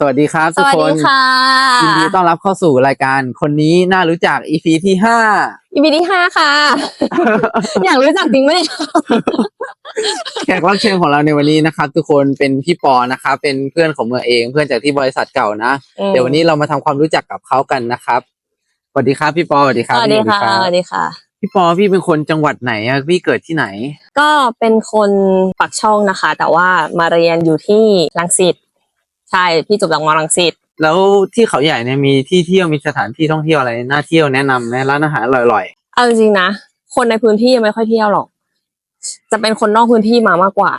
สวัสดีครับสทุกวัสคดีนค่ะยินดีต้อนรับเข้าสู่รายการคนนี้น่ารู้จัก EP ที่ห้าอีพีที่ห้าค่ะ อยากรู้จักจริงไหมเนี่ยแขกรับเชิญของเราในวันนี้นะครับ ทุกคนเป็นพี่ปอนะครับเป็นเพื่อนของเมืองเองเพื่อนจากที่บริษัทเก่านะ เดี๋ยววันนี้เรามาทำความรู้จักกับเขากันนะครับสวัสดีครับพี่ปอสวัสดีคสรับวัสดีค่ะพี่สวัสดีค่ะ พี่ปอพี่เป็นคนจังหวัดไหนอะพี่เกิดที่ไหน ก็เป็นคนปักช่องนะคะ แต่ว่ามาเรียนอยู่ที่รังสิต ใช่พี่จบจากมรังสิตแล้วที่เขาใหญ่เนี่ยมีที่เที่ยวมีสถานที่ท่องเที่ยวอะไรน่าเที่ยวแนะนำไหมร้านอาหารอร่อยเอาจริงๆนะคนในพื้นที่ยังไม่ค่อยเที่ยวหรอก จะเป็นคนนอกพื้นที่มามากกว่า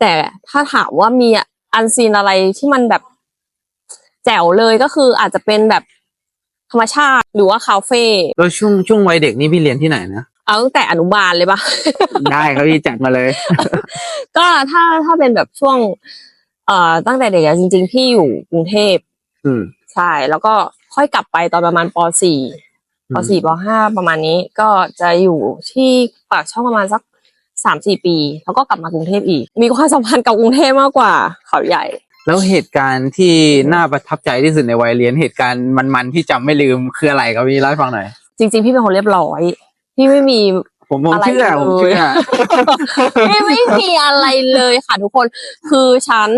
แต่ถ้าถามว่ามีอันซีนอะไรที่มันแบบแจ๋วเลยก็คืออาจจะเป็นแบบธรรมชาติหรือว่าคาเฟ่ๆแล้วช่วงช่วงวัยเด็กนี่พี่เรียนที่ไหนนะเอาตั้งแต่อนุบาลเลยปะได้ครับพี่จัดมาเลย ก็ถ้าถ้าเป็นแบบช่วง เอ่อตั้งแต่เด็กอะจริง ๆ พี่อยู่กรุงเทพอืม ใช่แล้วก็ค่อยกลับไปตอนประมาณป .4 ป .4 ป .5 ประมาณนี้ก็จะอยู่ที่ปากช่องประมาณสักสามสี่ปี แล้วก็กลับมากรุงเทพอีก มีความสัมพันธ์กับกรุงเทพมากกว่าเขาใหญ่ แล้วเหตุการณ์ที่น่าประทับใจที่สุดในวัยเรียนเหตุการณ์มันๆที่จำไม่ลืมคืออะไรครับพี่เล่าให้ฟังหน่อย จริงๆ พี่เป็นคนเรียบร้อย พี่ไม่มี ผมผมอะไรเชื่อเลยผมเชื่อพี่ไม่มีอะไรเลยค่ะทุกคน คือฉัน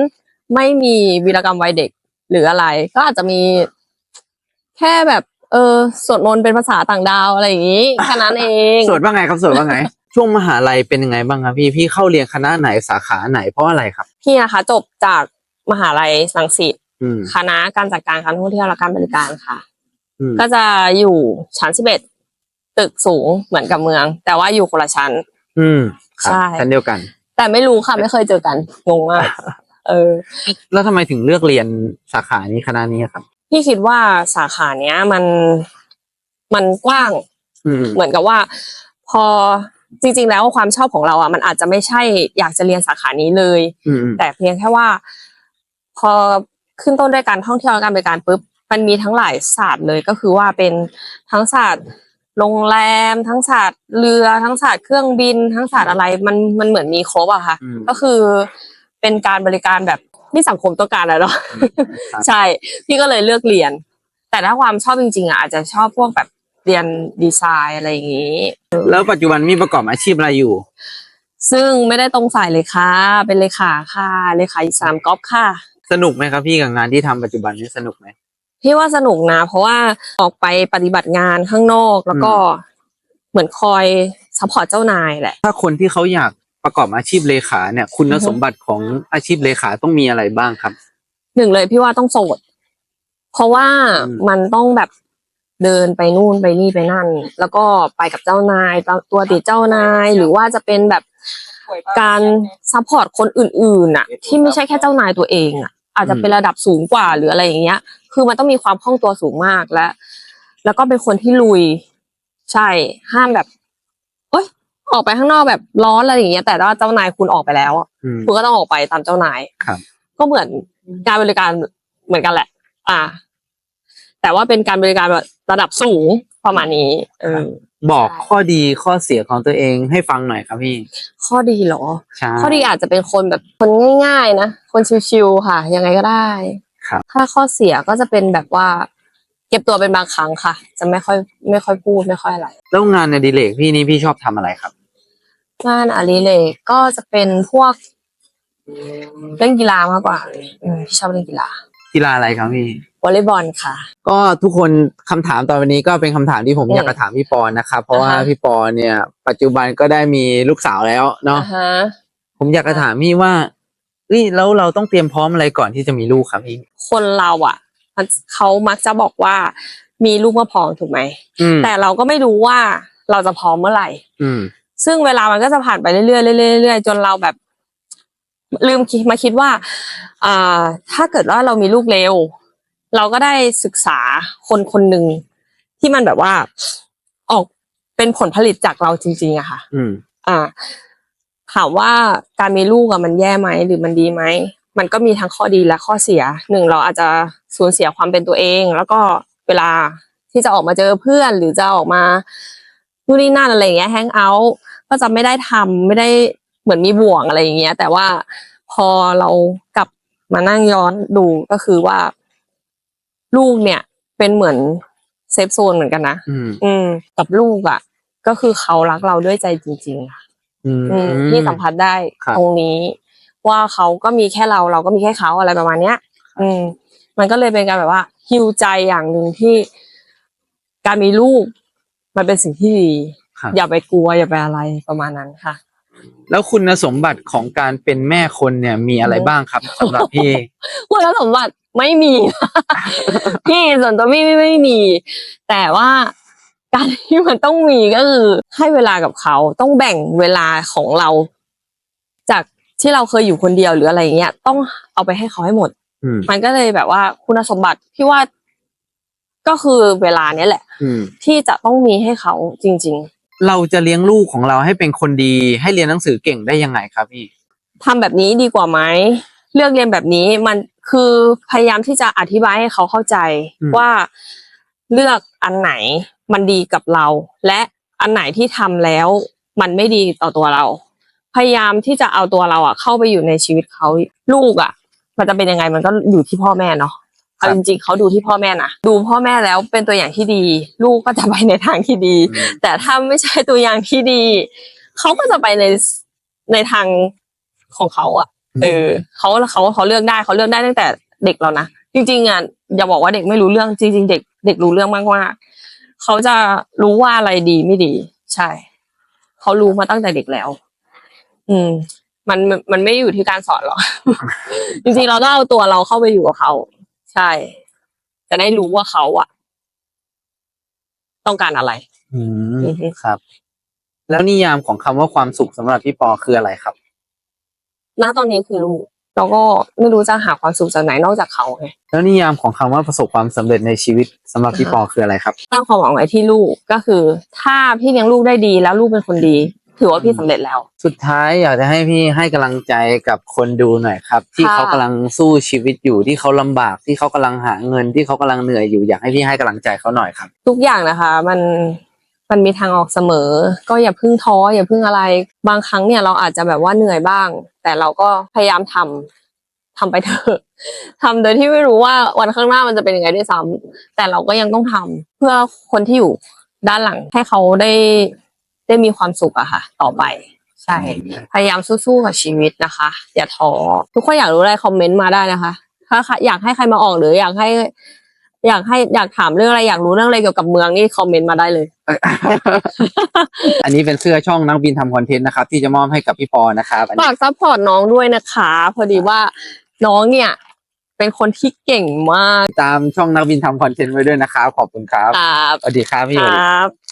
ไม่มีวีรกรรมวัยเด็กหรืออะไร ก็อาจจะมี แค่แบบ เออสวดมนต์เป็นภาษาต่างดาวอะไรอย่างนี้แค่นั้นเองสวดว่าไงครับสวดว่าไง ช่วงมหาลัยเป็นยังไงบ้างครับพี่พี่เข้าเรียนคณะไหนสาขาไหนเพราะอะไรครับ พี่นะคะ จบจากมหาลัยสังสิตอืมคณะการจัดการการท่องเที่ยวและการบริการค่ะอืมก็จะอยู่ชั้นสิบเอ็ด ตึกสูงเหมือนกับเมือง แต่ว่าอยู่คนละชั้น อืมครับใช่ ชั้นเดียวกัน แต่ไม่รู้ค่ะไม่เคยเจอกันงงมากเออ แล้วทำไมถึงเลือกเรียนสาขานี้คณะนี้ครับ พี่คิดว่าสาขาเนี้ยมันมันกว้าง อืม เหมือนกับว่าพอจริง ๆ แล้วความชอบของเราอะมันอาจจะไม่ใช่อยากจะเรียนสาขานี้เลย อืมอืมแต่เพียงแค่ว่า พอขึ้นต้นด้วยการท่องเที่ยวและการบริการปุ๊บมันมีทั้งหลายศาสตร์เลยก็คือว่าเป็นทั้งศาสตร์ โรงแรมทั้งศาสตร์เรือทั้งศาสตร์เครื่องบิน ทั้งศาสตร์อะไรมันมันเหมือนมีครบอะค่ะ อืม ก็คือเป็นการบริการแบบที่สังคมต้องการอะเนาะครับใช่ พี่ก็เลยเลือกเรียน แต่ถ้าความชอบจริงๆอะอาจจะชอบพวกแบบเรียนดีไซน์อะไรอย่างนี้ แล้วปัจจุบันมีประกอบอาชีพอะไรอยู่ ซึ่งไม่ได้ตรงสายเลยค่ะ เป็นเลขาค่ะ เลขาสนามกอล์ฟค่ะ สนุกไหมครับพี่กับงานที่ทำปัจจุบันนี้สนุกไหม พี่ว่าสนุกนะ เพราะว่าออกไปปฏิบัติงานข้างนอกแล้วก็เหมือนคอยซัพพอร์ตเจ้านายแหละ ถ้าคนที่เขาอยากประกอบอาชีพเลขาเนี่ย คุณอือฮึสมบัติของอาชีพเลขาต้องมีอะไรบ้างครับ หนึ่งเลยพี่ว่าต้องโสด เพราะว่าอืมมันต้องแบบเดินไปนู่นไปนี่ไปนั่น แล้วก็ไปกับเจ้านายตัวติดเจ้านายหรือว่าจะเป็นแบบการซัพพอร์ตคนอื่นๆน่ะ ที่ไม่ใช่แค่เจ้านายตัวเองอะ อาจจะเป็นระดับสูงกว่าหรืออะไรอย่างเงี้ย คือมันต้องมีความคล่องตัวสูงมากและแล้วก็เป็นคนที่ลุย ใช่ห้ามแบบเอ้ยออกไปข้างนอกแบบร้อนอะไรอย่างเงี้ยแต่ว่าเจ้านายคุณออกไปแล้วอะอืมคุณก็ต้องออกไปตามเจ้านายครับ ก็เหมือนการบริการเหมือนกันแหละ อ่า แต่ว่าเป็นการบริการแบบระดับสูงประมาณนี้ เออ บอกใช่ข้อดีข้อเสียของตัวเองให้ฟังหน่อยครับพี่ ข้อดีเหรอ ใช่ ข้อดีอาจจะเป็นคนแบบคนง่าย ๆ นะ คนชิวๆค่ะ ยังไงก็ได้ครับ ถ้าข้อเสียก็จะเป็นแบบว่า เก็บตัวเป็นบางครั้งค่ะ จะไม่ค่อย ไม่ค่อยพูดไม่ค่อยอะไร แล้วงานในดิเลกพี่นี่พี่ชอบทำอะไรครับ งานอดิเรกก็จะเป็นพวกเล่นกีฬามากกว่า อืมพี่ชอบเล่นกีฬา กีฬาอะไรครับพี่ วอลเลย์บอลค่ะ ก็ทุกคนคำถามตอนวันนี้ก็เป็นคำถามที่ผมอืมอยากจะถามพี่ปอนนะครับ เพราะว่าอ่าฮะพี่ปอนเนี่ย ปัจจุบันก็ได้มีลูกสาวแล้วเนาะอ่าฮะผมอยากจะถามพี่ว่าเอ้ยแล้วเราต้องเตรียมพร้อมอะไรก่อนที่จะมีลูกครับพี่คนเราอะมันเขามักจะบอกว่ามีลูกเมื่อพร้อมถูกไหมอืมแต่เราก็ไม่รู้ว่าเราจะพร้อมเมื่อไหร่ อืมซึ่งเวลามันก็จะผ่านไปเรื่อยๆเรื่อยๆเรื่อยๆจนเราแบบ ลืมคิดมาคิดว่า อ่า ถ้าเกิดว่าเรามีลูกเร็ว เราก็ได้ศึกษาคนคนหนึ่งที่มันแบบว่าออกเป็นผลผลิตจากเราจริง ๆอะค่ะ อืม อ่า ถามว่าการมีลูกอะมันแย่ไหมหรือมันดีไหมมันก็มีทั้งข้อดีและข้อเสียหนึ่งเราอาจจะสูญเสียความเป็นตัวเอง แล้วก็เวลาที่จะออกมาเจอเพื่อนหรือจะออกมานู่นนี่นั่นอะไรอย่างเงี้ยแฮงเอาท์ก็จะไม่ได้ทำไม่ได้เหมือนมีบ่วงอะไรอย่างเงี้ย แต่ว่าพอเรากลับมานั่งย้อนดูก็คือว่า ลูกเนี่ย เป็นเหมือนเซฟโซนเหมือนกันนะอืมอืม กับลูกอะ ก็คือเขารักเราด้วยใจจริงๆค่ะอืม อืมที่สัมผัสได้ครับ ตรงนี้ ว่าเขาก็มีแค่เราเราก็มีแค่เขาอะไรประมาณเนี้ย อืม มันก็เลยเป็นการแบบว่าฮิวใจอย่างหนึ่งที่การมีลูก มันเป็นสิ่งที่ดี ครับ อย่าไปกลัวอย่าไปอะไรประมาณนั้นค่ะ แล้วคุณสมบัติของการเป็นแม่คนเนี่ยมีอะไรบ้างครับสำหรับพี่คุณสมบัติไม่มี พี่ส่วนตัวพี่ไม่ไม่มี แต่ว่าการที่มันต้องมีก็คือให้เวลากับเขาต้องแบ่งเวลาของเรา จากที่เราเคยอยู่คนเดียวหรืออะไรอย่างเงี้ย ต้องเอาไปให้เขาให้หมดอืมมันก็เลยแบบว่าคุณสมบัติพี่ว่าก็คือเวลาเนี้ยแหละอืมที่จะต้องมีให้เขาจริง เราจะเลี้ยงลูกของเราให้เป็นคนดี ให้เรียนหนังสือเก่งได้ยังไงครับพี่ๆทำแบบนี้ดีกว่าไหมเลือกเรียนแบบนี้มันคือพยายามที่จะอธิบายให้เขาเข้าใจอืมว่าเลือกอันไหนมันดีกับเรา และอันไหนที่ทำแล้วมันไม่ดีต่อตัวเรา พยายามที่จะเอาตัวเราอะเข้าไปอยู่ในชีวิตเขาลูกอะมันจะเป็นยังไงมันก็อยู่ที่พ่อแม่เนาะ เอาจริงๆเขาดูที่พ่อแม่นะดูพ่อแม่แล้วเป็นตัวอย่างที่ดี ลูกก็จะไปในทางที่ดีอืมแต่ถ้าไม่ใช่ตัวอย่างที่ดีเขาก็จะไปในในทางของเขาอะเออเขาเขาเขาเลือกได้เขาเลือกได้ตั้งแต่เด็กแล้วนะจริงๆอะอย่าบอกว่าเด็กไม่รู้เรื่องจริง ๆ เด็กเด็กรู้เรื่องมากมากๆเขาจะรู้ว่าอะไรดีไม่ดี ใช่เขารู้มาตั้งแต่เด็กแล้ว อืม มันมันมันไม่ได้อยู่ที่การสอนหรอกจริงๆเราต้องเอาตัวเราเข้าไปอยู่กับเขา ใช่ จะได้รู้ว่าเขาอะต้องการอะไร อืมอือฮึ ครับ แล้วนิยามของคำว่าความสุขสำหรับพี่ปอคืออะไรครับ ณตอนนี้คือลูกแล้วก็ไม่รู้จะหาความสุขจากไหนนอกจากเขาไง แล้วนิยามของคำว่าประสบความสำเร็จในชีวิตสำหรับพี่ปอคืออะไรครับ ตั้งความหวังไว้ที่ลูกก็คือ ถ้าพี่เลี้ยงลูกได้ดีแล้วลูกเป็นคนดี ถือว่าพี่สำเร็จแล้ว สุดท้ายอยากจะให้พี่ให้กำลังใจกับคนดูหน่อยครับ ที่ค่ะ เขากำลังสู้ชีวิตอยู่ที่เขาลำบากที่เขากำลังหาเงินที่เขากำลังเหนื่อยอยู่อยากให้พี่ให้กำลังใจเขาหน่อยครับ ทุกอย่างนะคะ มันมันมีทางออกเสมอ ก็อย่าเพึ่งท้ออย่าเพึ่งอะไร บางครั้งเนี่ยเราอาจจะแบบว่าเหนื่อยบ้าง แต่เราก็พยายามทำทำไปเถอะทำโดยที่ไม่รู้ว่าวันข้างหน้ามันจะเป็นยังไงด้วยซ้ำแต่เราก็ยังต้องทำเพื่อคนที่อยู่ด้านหลังให้เขาได้ ได้มีความสุขอะค่ะ ต่อไป ใช่ พยายามสู้ๆกับชีวิตนะคะ อย่าท้อทุกคนอยากรู้อะไรคอมเมนต์มาได้นะคะ ถ้าใครอยากให้ใครมาออกหรืออยากให้ อยากให้อยากถามเรื่องอะไรอยากรู้เรื่องอะไรเกี่ยวกับเมืองนี่คอมเมนต์มาได้เลย อันนี้เป็นเสื้อช่องนักบินทำคอนเทนต์นะครับ ที่จะมอบให้กับพี่ปอนะครับอันนี้ ฝากซัพพอร์ตน้องด้วยนะคะ พอดีว่าน้องเนี่ย เป็นคนที่เก่งมากตามช่องนักบินทำคอนเทนต์ไว้ด้วยนะครับ ขอบคุณครับ ครับสวัสดีครับพี่คสวัสดีรับ